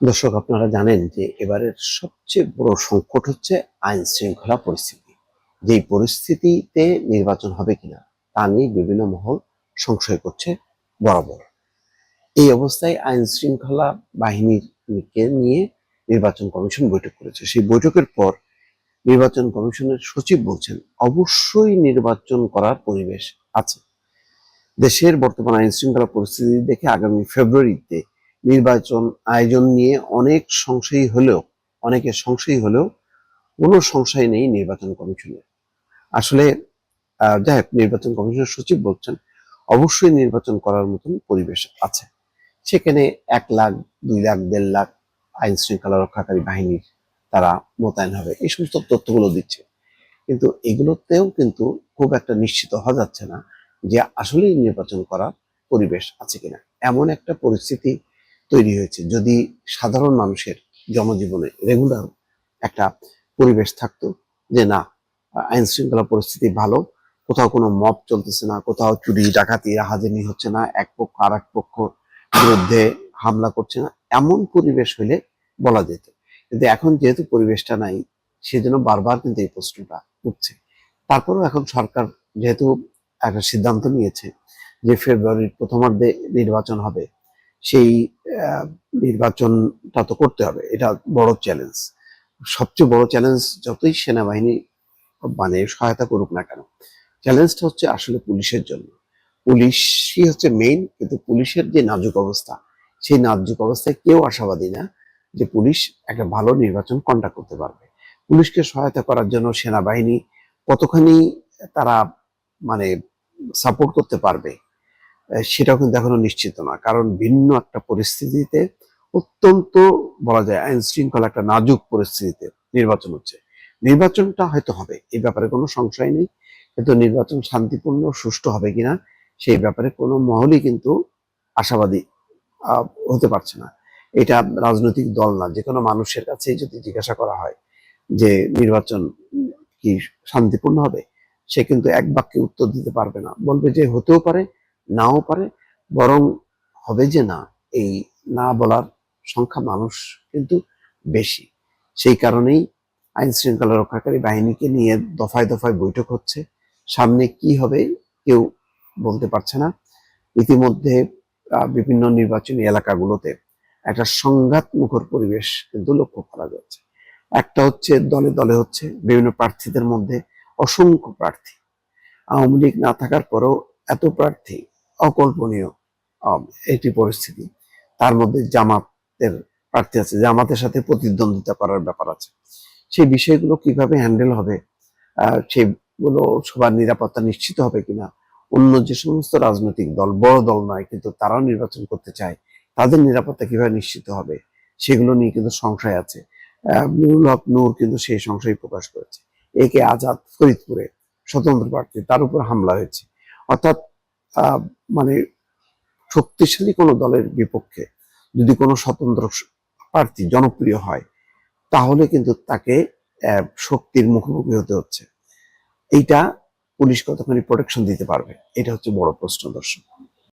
দর্শক, আপনারা জানেন যে এবারের সবচেয়ে বড় সংকট হচ্ছে আইন শৃঙ্খলা পরিস্থিতি। যেই পরিস্থিতিতে নির্বাচন হবে কিনা, তা নিয়ে বিভিন্ন মহল সংশয় করছে বরাবর। এই অবস্থায় আইন শৃঙ্খলা বাহিনীর কে নিয়ে নির্বাচন কমিশন বৈঠক করেছে। সেই বৈঠকের পর নির্বাচন কমিশনের সচিব বলছেন, অবশ্যই নির্বাচন করার পরিবেশ আছে। দেশের বর্তমান আইন শৃঙ্খলা পরিস্থিতি দেখে আগামী ফেব্রুয়ারিতে নির্বাচন আয়োজন নিয়ে অনেক সংশয়ী হলেও অনেকের সংশয়ী হলেও কোনো সংশয় নেই নির্বাচন কমিশনের। আসলে যাই হোক, নির্বাচন কমিশনের সচিব বলছেন, অবশ্যই নির্বাচন করার মতন পরিবেশ আছে। সেখানে এক লাখ, দুই লাখ, দেড় লাখ আইন শৃঙ্খলা রক্ষাকারী বাহিনীর তারা মোতায়েন হবে। এই সমস্ত তথ্যগুলো দিচ্ছে। কিন্তু এগুলোতেও কিন্তু খুব একটা নিশ্চিত হওয়া যাচ্ছে না যে আসলেই নির্বাচন করার পরিবেশ আছে কিনা। এমন একটা পরিস্থিতি তৈরি হয়েছে। যদি সাধারণ মানুষের জনজীবনে রেগুলার একটা পরিবেশ থাকতো যে না, আইন শৃঙ্খলা পরিস্থিতি ভালো, কোথাও কোনো মপ চলতেছে না, কোথাও চুরি, ডাকাতি, হাজানি হচ্ছে না, এক পক্ষ আর এক পক্ষ বিরুদ্ধে হামলা করছে না, এমন পরিবেশ হলে বলা যেত। কিন্তু এখন যেহেতু পরিবেশটা নাই, সেজন্য বারবার কিন্তু এই প্রশ্নটা উঠছে। তারপরেও এখন সরকার যেহেতু একটা সিদ্ধান্ত নিয়েছে যে ফেব্রুয়ারির প্রথমার্ধে নির্বাচন হবে সেই নির্বাচনটা তো করতে হবে। এটা বড় চ্যালেঞ্জ সবচেয়ে বড় চ্যালেঞ্জ যতই সেনাবাহিনী মানে সহায়তা করুক না কেন চ্যালেঞ্জটা হচ্ছে আসলে পুলিশের জন্য। পুলিশই হচ্ছে মেইন কিন্তু পুলিশের যে নাজুক অবস্থা, সেই নাজুক অবস্থায় কেউ আশাবাদী না যে পুলিশ একটা ভালো নির্বাচন কন্ডাক্ট করতে পারবে। পুলিশকে সহায়তা করার জন্য সেনাবাহিনী কতখানি তারা মানে সাপোর্ট করতে পারবে সেটাও কিন্তু এখনও নিশ্চিত না। কারণ ভিন্ন একটা পরিস্থিতিতে অত্যন্ত বলা যায় আইন শৃঙ্খলা একটা নাজুক পরিস্থিতিতে নির্বাচন হচ্ছে। নির্বাচনটা হয়তো হবে, এই ব্যাপারে কোনো সংশয় নেই। কিন্তু নির্বাচন শান্তিপূর্ণ, সুষ্ঠু হবে কিনা, সেই ব্যাপারে কোনো মহলই কিন্তু আশাবাদী হতে পারছে না। এটা রাজনৈতিক দল না, যে কোনো মানুষের কাছেই যদি জিজ্ঞাসা করা হয় যে নির্বাচন কি শান্তিপূর্ণ হবে, সে কিন্তু এক বাক্যে উত্তর দিতে পারবে না। বলবে যে হতেও পারে নাও পারে, বরং হবে যে না, এই না বলার সংখ্যা মানুষ কিন্তু বেশি। সেই কারণেই আইন শৃঙ্খলা রক্ষাকারী বাহিনীকে নিয়ে দফায় দফায় বৈঠক হচ্ছে। সামনে কি হবে কেউ বলতে পারছে না। ইতিমধ্যে বিভিন্ন নির্বাচনী এলাকাগুলোতে একটা সংঘাত মুখর পরিবেশ কিন্তু লক্ষ্য করা যাচ্ছে। একটা হচ্ছে দলে দলে হচ্ছে বিভিন্ন প্রার্থীদের মধ্যে অসংখ্য প্রার্থী। আওয়ামী লীগ না থাকার পরেও এত প্রার্থী অকল্পনীয় একটি পরিস্থিতি। তার মধ্যে জামাতের প্রার্থী আছে। জামাতের সাথে প্রতিদ্বন্দ্বিতা করার ব্যাপার আছে। সেই বিষয়গুলো কীভাবে হ্যান্ডেল হবে? সেগুলো সবার নিরাপত্তা নিশ্চিত হবে কিনা? অন্য যে সমস্ত রাজনৈতিক দল, বড় দল নয়, কিন্তু তারাও নির্বাচন করতে চায়, তাদের নিরাপত্তা কীভাবে নিশ্চিত হবে? সেগুলো নিয়ে কিন্তু সংশয় আছে। নুরুল হক নূর কিন্তু সেই সংশয় প্রকাশ করেছে। একে আজাদ ফরিদপুরে স্বতন্ত্র প্রার্থী, তার উপর হামলা হয়েছে। অর্থাৎ মানে শক্তিশালী কোনো দলের বিপক্ষে যদি কোনো স্বতন্ত্র প্রার্থী জনপ্রিয় হয়, তাহলে কিন্তু তাকে শক্তির মুখোমুখি হতে হচ্ছে। এইটা পুলিশ কতখানি প্রোটেকশন দিতে পারবে? এটা হচ্ছে বড় প্রশ্ন, দর্শক।